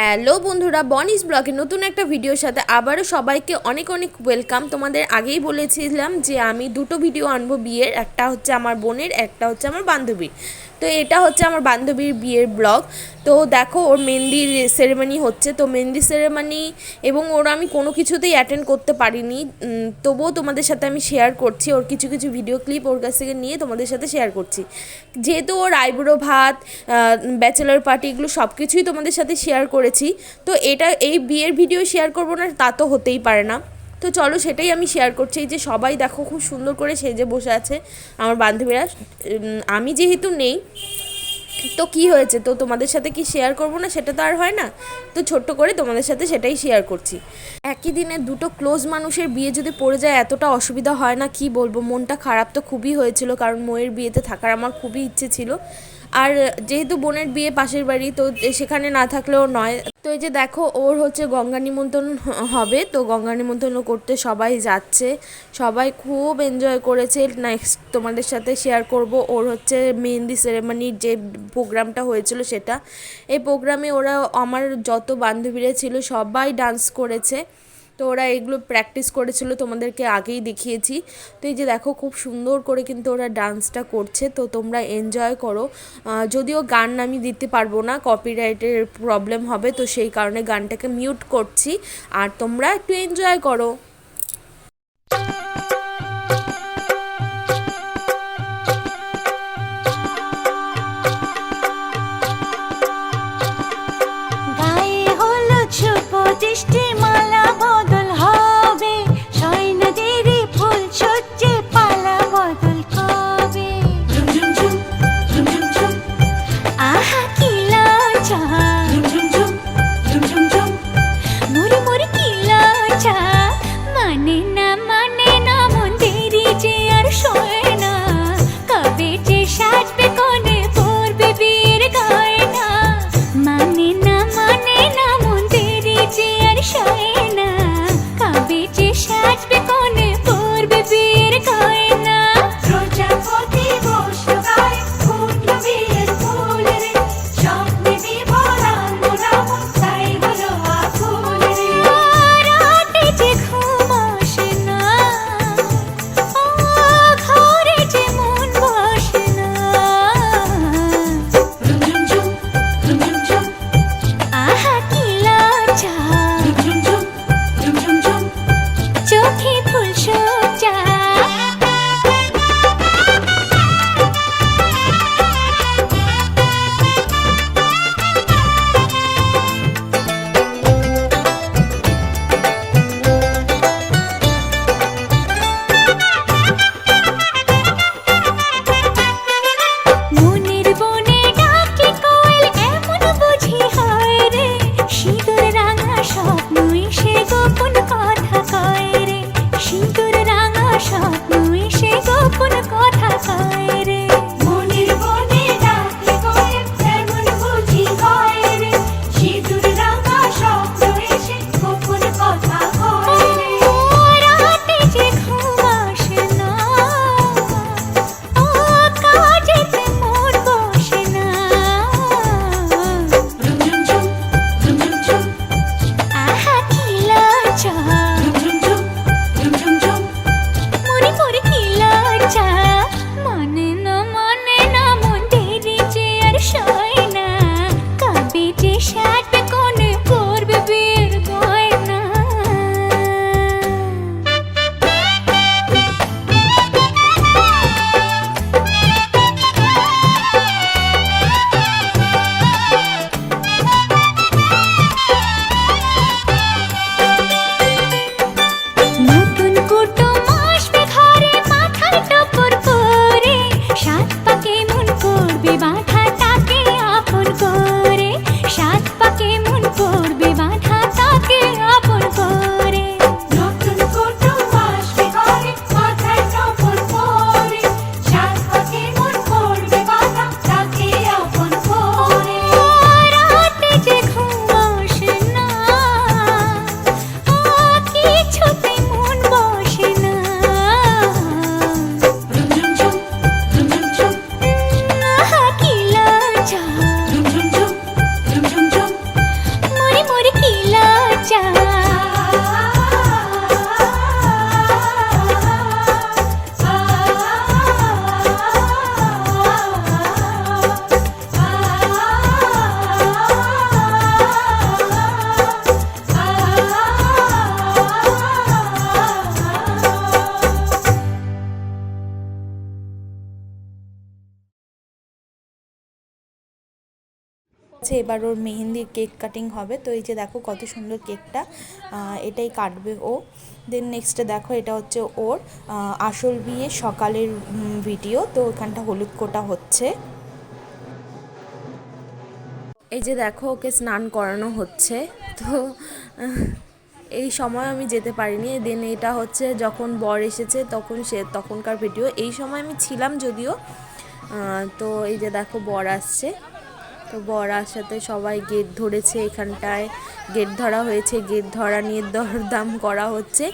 Hello বন্ধুরা, বনিস ব্লগে নতুন একটা ভিডিওর সাথে আবারও সবাইকে অনেক অনেক ওয়েলকাম। তোমাদের আগেই বলেছিলাম যে আমি দুটো ভিডিও আনব বিয়ের, একটা হচ্ছে আমার বোনের, একটা হচ্ছে আমার বান্ধবীর। তো এটা হচ্ছে আমার বান্ধবীর বিয়ের ব্লগ। তো দেখো, ওর মেহেন্দির সেরেমনি হচ্ছে। তো মেহেন্দি সেরেমনি এবং ওর আমি কোনো কিছুতেই অ্যাটেন্ড করতে পারিনি। তবুও তোমাদের সাথে আমি শেয়ার করছি। ওর কিছু কিছু ভিডিও ক্লিপ ওর কাছ থেকে নিয়ে তোমাদের সাথে শেয়ার করছি। যেহেতু ওর আইবুড়ো ভাত ব্যাচেলার পার্টি এগুলো সব কিছুই তোমাদের সাথে শেয়ার করেছি। তো এটা, এই বিয়ের ভিডিও শেয়ার করব না, তা তো হতেই পারে না। তো চলো সেটাই আমি শেয়ার করছি যে সবাই দেখো খুব সুন্দর করে সেজে বসে আছে আমার বান্ধবীরা। আমি যেহেতু নেই, তো কি হয়েছে? তো তোমাদের সাথে কি শেয়ার করব না সেটা তো আর হয় না? তো ছোট্ট করে তোমাদের সাথে সেটাই শেয়ার করছি। একই দিনে দুটো ক্লোজ মানুষের বিয়ে যদি পড়ে যায়, এতটা অসুবিধা হয় না? কি বলব? মনটা খারাপ তো খুবই হয়েছিল, কারণ মোয়ের বিয়েতে থাকার আমার খুবই ইচ্ছে ছিল। আর যেহেতু বোনের বিয়ে পাশের বাড়ি, তো সেখানে না থাকলেও নয়। তো এই যে দেখো, ওর হচ্ছে গঙ্গা নিমন্ত্রণ হবে, তো গঙ্গা নিমন্ত্রণ করতে সবাই যাচ্ছে। সবাই খুব এনজয় করেছে। নেক্সট তোমাদের সাথে শেয়ার করব ওর হচ্ছে মেহেন্দি সেরেমনির যে প্রোগ্রামটা হয়েছিল সেটা। এই প্রোগ্রামে ওরা, আমার যত বান্ধবীরা ছিল, সবাই ডান্স করেছে। তো ওরা এগুলো প্র্যাকটিস করেছিল, তোমাদেরকে আগেই দেখিয়েছি। তো এই যে দেখো, খুব সুন্দর করে কিন্তু ওরা ডান্সটা করছে, তো তোমরা এনজয় করো। যদিও গান আমি দিতে পারব না কপিরাইটের প্রবলেম হবে, তো সেই কারণে গানটাকে মিউট করছি। আর তোমরা একটু এনজয় করো। হচ্ছে এবার ওর মেহেন্দির কেক কাটিং হবে। তো এই যে দেখো কত সুন্দর কেকটা এটাই কাটবে ও। দেন নেক্সটে দেখো এটা হচ্ছে ওর আসল বিয়ে সকালের ভিডিও। তো ওখানটা হলুদ কোটা হচ্ছে। এই যে দেখো ওকে স্নান করানো হচ্ছে। তো এই সময় আমি যেতে পারিনি। দেন এটা হচ্ছে যখন বর এসেছে তখন সে, তখনকার ভিডিও। এই সময় আমি ছিলাম যদিও তো এই যে দেখো বর আসছে। তো বর আসাতে সবাই গেট ধরেছে এখানটায়। গেট ধরা হয়েছে, গেট ধরা নিয়ে দরদাম করা হচ্ছে।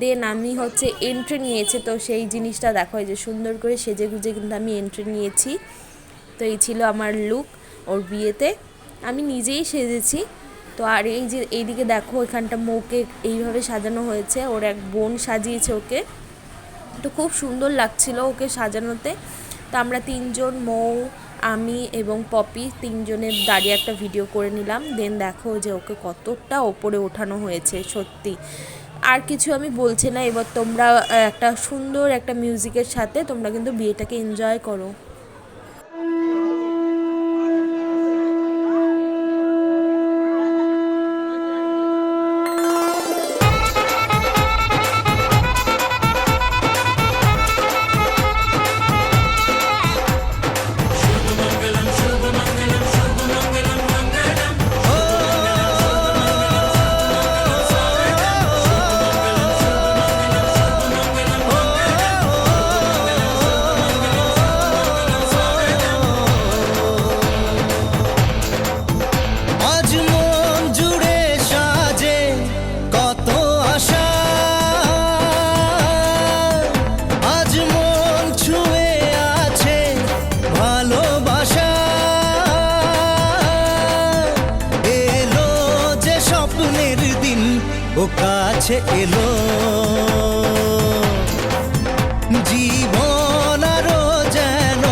দেন আমি হচ্ছে এন্ট্রি নিয়েছে, তো সেই জিনিসটা দেখো যে সুন্দর করে সেজে গুজে কিন্তু আমি এন্ট্রি নিয়েছি। তো এই ছিল আমার লুক ওর বিয়েতে। আমি নিজেই সেজেছি। তো আর এই যে এইদিকে দেখো, এখানটা মৌকে এইভাবে সাজানো হয়েছে। ওর এক বোন সাজিয়েছে ওকে। তো খুব সুন্দর লাগছিল ওকে সাজানোতে। তো আমরা তিনজন, মৌ আমি এবং পপি তিনজনের দাঁড়িয়ে একটা ভিডিও করে নিলাম। দেন দেখো যে ওকে কতটা ওপরে ওঠানো হয়েছে, সত্যি। আর কিছু আমি বলছি না, এবার তোমরা একটা সুন্দর একটা মিউজিকের সাথে তোমরা কিন্তু বিয়েটাকে এনজয় করো। স্বপ্নের দিন ও কাছে এলো। জীবন যেন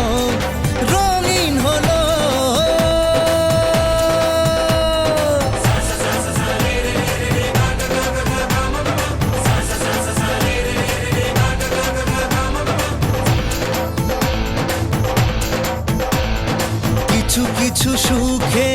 রঙিন হলো। কিছু কিছু সুখে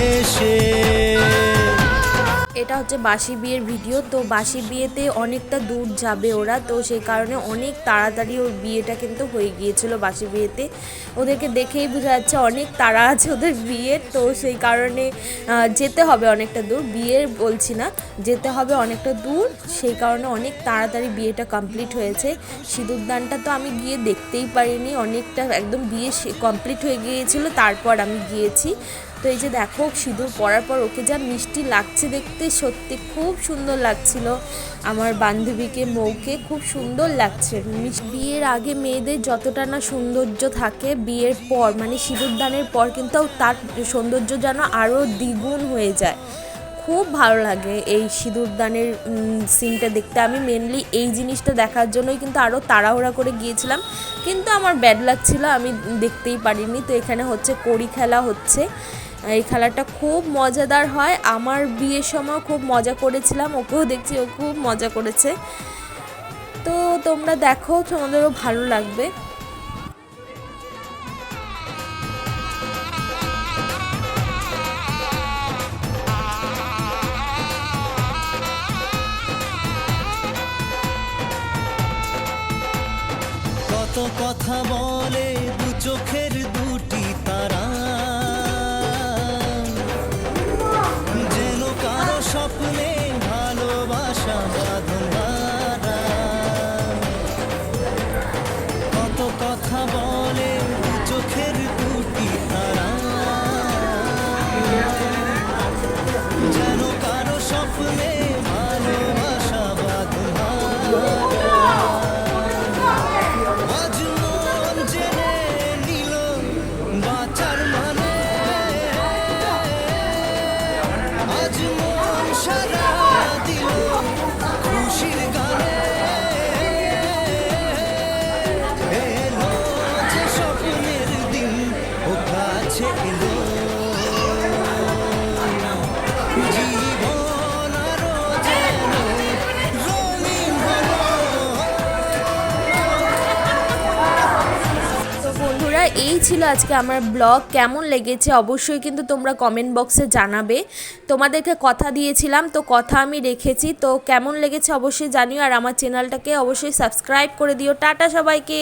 এটা হচ্ছে বাসি বিয়ের ভিডিও। তো বাসি বিয়েতে অনেকটা দূর যাবে ওরা। তো সেই কারণে অনেক তাড়াতাড়ি ওর বিয়েটা কিন্তু হয়ে গিয়েছিল বাসি বিয়েতে। ওদেরকে দেখেই বোঝা যাচ্ছে অনেক তাড়া আছে ওদের বিয়ের। তো সেই কারণে যেতে হবে অনেকটা দূর। বিয়ের বলছি না, যেতে হবে অনেকটা দূর। সেই কারণে অনেক তাড়াতাড়ি বিয়েটা কমপ্লিট হয়েছে। সিঁদুরদানটা তো আমি গিয়ে দেখতেই পারিনি। অনেকটা একদম বিয়ে কমপ্লিট হয়ে গিয়েছিল। তারপর আমি গিয়েছি। তো এই যে দেখো, সিঁদুর পরার পর ওকে যা মিষ্টি লাগছে দেখতে, সত্যি খুব সুন্দর লাগছিল। আমার বান্ধবীকে মৌকে খুব সুন্দর লাগছে। বিয়ের আগে মেয়েদের যতটা না সৌন্দর্য থাকে, বিয়ের পর মানে সিঁদুরদানের পর কিন্তু তার সৌন্দর্য যেন আরও দ্বিগুণ হয়ে যায়। খুব ভালো লাগে এই সিঁদুরদানের সিনটা দেখতে। আমি মেনলি এই জিনিসটা দেখার জন্যই কিন্তু আরও তাড়াহুড়া করে গিয়েছিলাম। কিন্তু আমার ব্যাড লাগছিল, আমি দেখতেই পারিনি। তো এখানে হচ্ছে কড়ি খেলা হচ্ছে। এই খেলাটা খুব মজাদার হয়। আমার বিয়ের সময় খুব মজা করেছিলাম, ওকেও দেখছি, ও খুব মজা করেছে। তো তোমরা দেখো, তোমাদেরও ভালো লাগবে। কথা বলে ছিল আজকে আমার ব্লগ, কেমন লেগেছে অবশ্যই কিন্তু তোমরা কমেন্ট বক্সে জানাবে। তোমাদেরকে কথা দিয়েছিলাম, তো কথা আমি রেখেছি, তো কেমন লেগেছে অবশ্যই জানিও, আর আমার চ্যানেলটাকে অবশ্যই সাবস্ক্রাইব করে দিও। টাটা সবাইকে।